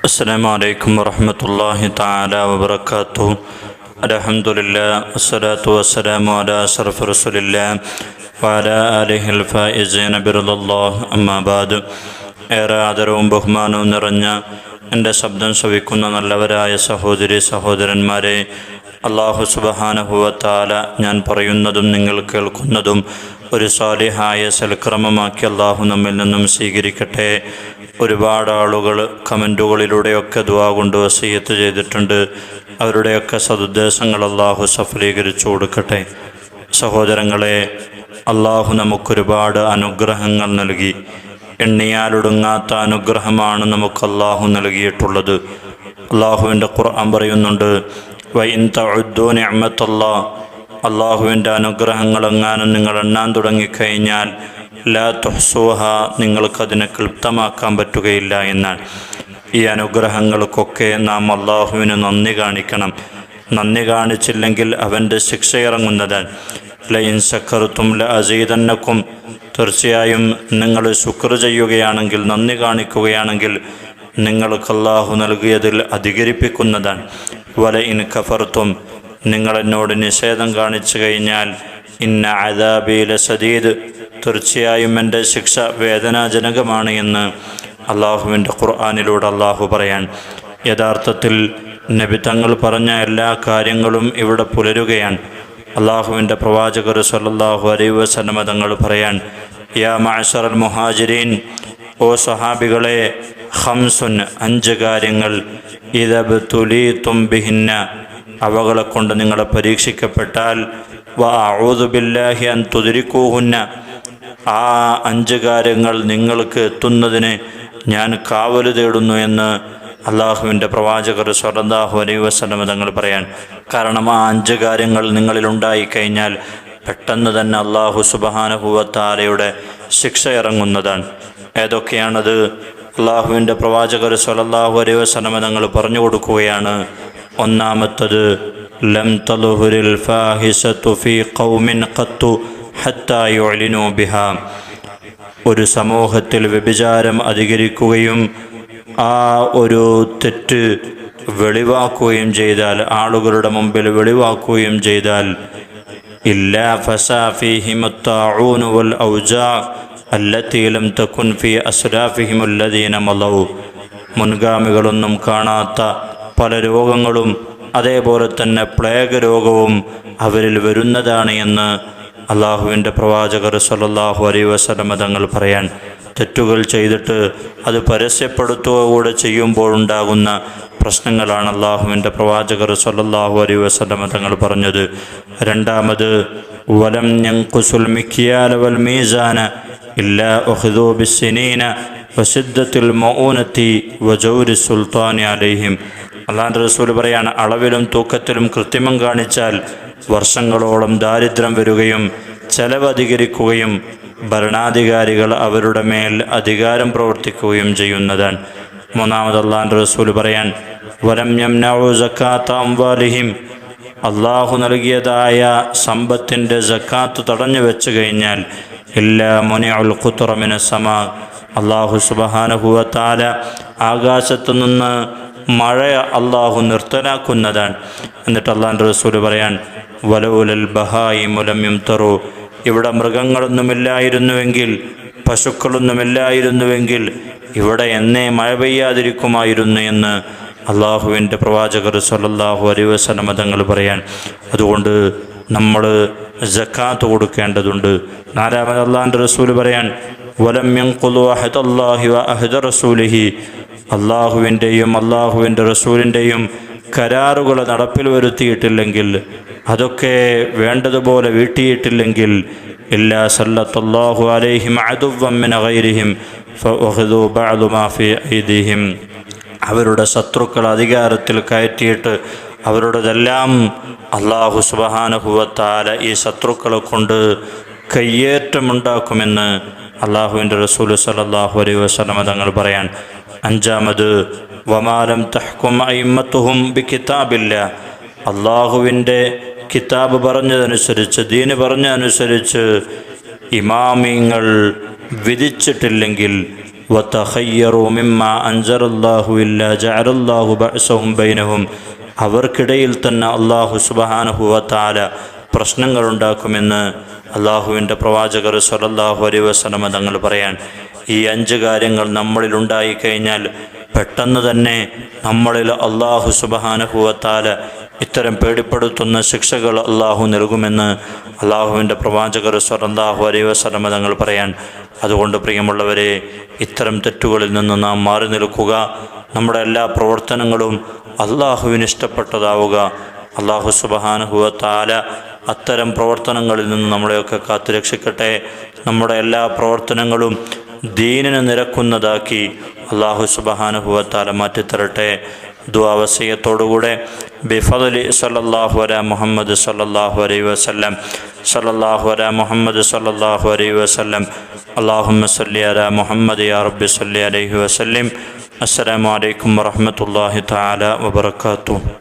السلام عليكم ورحمة الله تعالى وبركاته الحمد لله والصلاة والسلام على أشرف رسول الله وعلى آله الفائزين برضا الله أما بعد ഏറെ ആദരവും ബഹുമാനവും നിറഞ്ഞ എൻ്റെ ശബ്ദം ശ്രവിക്കുന്ന നല്ലവരായ സഹോദരി സഹോദരന്മാരെ അള്ളാഹു സുബഹാനഹുവത്താല ഞാൻ പറയുന്നതും നിങ്ങൾ കേൾക്കുന്നതും ഒരു സ്വാലിഹായ സൽക്രമമാക്കി അള്ളാഹു നമ്മിൽ നിന്നും സ്വീകരിക്കട്ടെ. ഒരുപാട് ആളുകൾ കമന്റുകളിലൂടെയൊക്കെ ദുവാ കൊണ്ട് വസീയത്ത് ചെയ്തിട്ടുണ്ട്. അവരുടെയൊക്കെ സതുദ്ദേശങ്ങൾ അള്ളാഹു സഫലീകരിച്ചു കൊടുക്കട്ടെ. സഹോദരങ്ങളെ അള്ളാഹു നമുക്കൊരുപാട് അനുഗ്രഹങ്ങൾ നൽകി. എണ്ണിയാലൊടുങ്ങാത്ത അനുഗ്രഹമാണ് നമുക്ക് അള്ളാഹു നൽകിയിട്ടുള്ളത്. അള്ളാഹുവിന്റെ ഖുർആൻ പറയുന്നുണ്ട് വൈൻ തഴുദ്ദോ നിഅമത്തല്ലാ അള്ളാഹുവിന്റെ അനുഗ്രഹങ്ങൾ എങ്ങാനും നിങ്ങൾ എണ്ണാൻ തുടങ്ങിക്കഴിഞ്ഞാൽ ലാ തുഹ്സൂഹ നിങ്ങൾക്കതിനെ ക്ലിപ്തമാക്കാൻ പറ്റുകയില്ല എന്നാണ് ഈ അനുഗ്രഹങ്ങൾക്കൊക്കെ നാം അള്ളാഹുവിന് നന്ദി കാണിക്കണം. നന്ദി കാണിച്ചില്ലെങ്കിൽ അവന്റെ ശിക്ഷ ഇറങ്ങുന്നതാണ്. ലൈൻ സക്കറുത്തും ല അജീതന്നക്കും തീർച്ചയായും നിങ്ങൾ ശുക്ർ ചെയ്യുകയാണെങ്കിൽ നന്ദി കാണിക്കുകയാണെങ്കിൽ നിങ്ങൾക്ക് അള്ളാഹു നൽകിയതിൽ അധികരിപ്പിക്കുന്നതാണ്. വല ഇൻ കഫർത്തും നിങ്ങൾ എന്നോട് നിഷേധം കാണിച്ചു കഴിഞ്ഞാൽ ഇന്ന അദാബിയിലെ സദീദ് തീർച്ചയായും എന്റെ ശിക്ഷ വേദനാജനകമാണ് എന്ന് അള്ളാഹുവിന്റെ ഖുർആാനിലൂടെ അള്ളാഹു പറയാൻ. യഥാർത്ഥത്തിൽ നബി തങ്ങൾ പറഞ്ഞ എല്ലാ കാര്യങ്ങളും ഇവിടെ പുലരുകയാണ്. അള്ളാഹുവിന്റെ പ്രവാചകർ സല്ലല്ലാഹു അലൈഹി വസല്ലമ തങ്ങൾ പറയാൻ യാ മഅശറൽ മുഹാജിരീൻ ഓ സഹാബികളെ ഹംസുൻ അഞ്ച് കാര്യങ്ങൾ ഇതബ് തുലി തുംബിഹിന്ന അവകളെ കൊണ്ട് നിങ്ങളെ പരീക്ഷിക്കപ്പെട്ടാൽ വ ഔദുബില്ലാഹി അൻ തുതിരിക്കൂഹുന്ന ആ അഞ്ച് കാര്യങ്ങൾ നിങ്ങൾക്ക് എത്തുന്നതിന് ഞാൻ കാവൽ തേടുന്നു എന്ന് അള്ളാഹുവിന്റെ പ്രവാചകർ സ്വർദാഹു അലൈഹി വസ്ലം തങ്ങൾ പറയാൻ. കാരണം ആ അഞ്ച് കാര്യങ്ങൾ നിങ്ങളിൽ ഉണ്ടായിക്കഴിഞ്ഞാൽ പെട്ടെന്ന് തന്നെ അള്ളാഹു സുബഹാനുഭവത്താലയുടെ ശിക്ഷ ഇറങ്ങുന്നതാണ്. ഏതൊക്കെയാണത്? അള്ളാഹുവിന്റെ പ്രവാചകർ സ്വലല്ലാഹു അലൈഹി വസ്ലമ തങ്ങൾ പറഞ്ഞു കൊടുക്കുകയാണ്. ഒന്നാമത്തത് ലം തലുഹുരിൽ ഫാഹിസത്തു ഫി ഖൗമിൻ ഖത്തു ഹത്തായൊലിനു ബിഹ. ഒരു സമൂഹത്തിൽ വ്യഭിചാരം അധികരിക്കുകയും ആ ഒരു തെറ്റ് വെളിവാക്കുകയും ചെയ്താൽ ആളുകളുടെ മുമ്പിൽ വെളിവാക്കുകയും ചെയ്താൽ ഇല്ല ഫസാഫിഹിമുത്താഊനു വൽ ഔജാ അല്ലത്തി ലം തകുൻ ഫി അസ്ലാഫിഹിമുല്ലദീന മലൗ. മുൻഗാമികളൊന്നും കാണാത്ത പല രോഗങ്ങളും അതേപോലെ തന്നെ പ്ലേഗ് രോഗവും അവരിൽ വരുന്നതാണ് എന്ന് അള്ളാഹുവിന്റെ പ്രവാചകർ സല്ലല്ലാഹു അലൈ വസല്ലമ തങ്ങൾ പറയാൻ തെറ്റുകൾ ചെയ്തിട്ട് അത് പരസ്യപ്പെടുത്തുക കൂടെ ചെയ്യുമ്പോഴുണ്ടാകുന്ന പ്രശ്നങ്ങളാണ് അള്ളാഹുവിന്റെ പ്രവാചകർ സല്ലല്ലാഹു അലൈ വസല്ലമ തങ്ങൾ പറഞ്ഞത്. രണ്ടാമത് വലം ഞങ്കുസുൽ മിക്കിയാല വൽ മീസാന ഇല്ലാ ഉഖ്ദൂ ബിസ്സിനീന വസിദ്ദത്തുൽ മഊനത്തി വജൗരി സുൽത്താനി അലൈഹിം. അള്ളാഹുന്റെ റസൂൽ പറയാണ് അളവിലും തൂക്കത്തിലും കൃത്രിമം കാണിച്ചാൽ വർഷങ്ങളോളം ദാരിദ്ര്യം വരികയും ചെലവ് അധികരിക്കുകയും ഭരണാധികാരികൾ അവരുടെ മേൽ അധികാരം പ്രവർത്തിക്കുകയും ചെയ്യുന്നതാണ്. മൂന്നാമത് അള്ളാഹുന്റെ റസൂൽ പറയാൻ വലം യംനഉ സക്കാത്ത അംവാലിഹിം. അള്ളാഹു നൽകിയതായ സമ്പത്തിന്റെ ജക്കാത്ത് തടഞ്ഞു വെച്ചു കഴിഞ്ഞാൽ എല്ലാ മുനി ഖുത്തുറമിന സമ. അള്ളാഹു സുബഹാനുഭൂവത്താല ആകാശത്തു നിന്ന് മഴ അള്ളാഹു നിർത്തലാക്കുന്നതാണ്. എന്നിട്ട് അള്ളാന്റെ റസൂൽ പറയാൻ വലവുലൽ ബഹായി മുലമ്യം തറു ഇവിടെ മൃഗങ്ങളൊന്നുമില്ലായിരുന്നുവെങ്കിൽ പശുക്കളൊന്നുമില്ലായിരുന്നുവെങ്കിൽ ഇവിടെ എന്നെ മഴ പെയ്യാതിരിക്കുമായിരുന്നു എന്ന് അള്ളാഹുവിന്റെ പ്രവാചകർ സല്ലല്ലാഹു അലൈഹി വസല്ലമ തങ്ങൾ പറയാൻ. അതുകൊണ്ട് നമ്മൾ ജക്കാത്ത് കൊടുക്കേണ്ടതുണ്ട്. നാലാമത് അള്ളാഹിന്റെ റസൂൽ പറയാൻ വലം അഹദ റസൂലിഹി. അള്ളാഹുവിന്റെയും അള്ളാഹുവിന്റെ റസൂലിന്റെയും കരാറുകൾ നടപ്പിൽ വരുത്തിയിട്ടില്ലെങ്കിൽ അതൊക്കെ വേണ്ടതുപോലെ വീട്ടിയിട്ടില്ലെങ്കിൽ ഇല്ലാ സല്ലത്തല്ലാഹു അലൈഹിം അദുവമ്മിന ഗൈരിഹിം മാ ഐദിഹിം. അവരുടെ ശത്രുക്കൾ അധികാരത്തിൽ കയറ്റിയിട്ട് അവരുടേതെല്ലാം അള്ളാഹു സുബഹാനുഭവത്താല ഈ ശത്രുക്കളെ കൊണ്ട് കയ്യേറ്റമുണ്ടാക്കുമെന്ന് അള്ളാഹുവിന്റെ റസൂൽ സല്ലല്ലാഹു അലൈഹി വസ്ലമ തങ്ങൾ പറയാൻ അഞ്ചാമത് വമാലം തഹ്കും അയിമത്തുഹും ബി കിതാബില്ല അള്ളാഹുവിന്റെ കിതാബ് പറഞ്ഞതനുസരിച്ച് ദീന് പറഞ്ഞതനുസരിച്ച് ഇമാമിങ്ങൾ വിധിച്ചിട്ടില്ലെങ്കിൽ അവർക്കിടയിൽ തന്നെ അള്ളാഹു സുബാനഹുവത്താല പ്രശ്നങ്ങളുണ്ടാക്കുമെന്ന് അള്ളാഹുവിന്റെ പ്രവാചകർ സലല്ലാഹു അലൈ വസ്ലമ തങ്ങൾ പറയാൻ ഈ അഞ്ച് കാര്യങ്ങൾ നമ്മളിൽ ഉണ്ടായിക്കഴിഞ്ഞാൽ പെട്ടെന്ന് തന്നെ നമ്മളിൽ അള്ളാഹു സുബഹാനഹുവത്താല ഇത്തരം പേടിപ്പെടുത്തുന്ന ശിക്ഷകൾ അള്ളാഹു നൽകുമെന്ന് അള്ളാഹുവിന്റെ പ്രവാചകർ സ്വർണാഹു അലൈ വസ്ലമ തങ്ങൾ പറയാൻ. അതുകൊണ്ട് പ്രിയമുള്ളവരെ ഇത്തരം തെറ്റുകളിൽ നിന്ന് നാം മാറി നിൽക്കുക. നമ്മുടെ എല്ലാ പ്രവർത്തനങ്ങളും അള്ളാഹുവിന് ഇഷ്ടപ്പെട്ടതാവുക. അള്ളാഹു സുബഹാനുഹുവത്താല അത്തരം പ്രവർത്തനങ്ങളിൽ നിന്ന് നമ്മളെയൊക്കെ കാത്തുരക്ഷിക്കട്ടെ. നമ്മുടെ എല്ലാ പ്രവർത്തനങ്ങളും ദീനിന് നിരക്കുന്നതാക്കി അള്ളാഹു സുബഹാനുഹുവത്താല മാറ്റിത്തരട്ടെ. ദ്വാവസയത്തോടുകൂടെ ബിഫദലി സല്ലല്ലാഹു അല മുഹമ്മദ് സല്ലല്ലാഹു അലൈഹി വസല്ലം. സല്ലല്ലാഹു അല മുഹമ്മദ് സല്ലല്ലാഹു അലൈഹി വസല്ലം. അല്ലാഹുമ്മ സല്ലി അല മുഹമ്മദ് യാ റബ്ബി സല്ലി അലൈഹി വസല്ലം. അസ്സലാമു അലൈക്കും താല വബറകാതുഹു.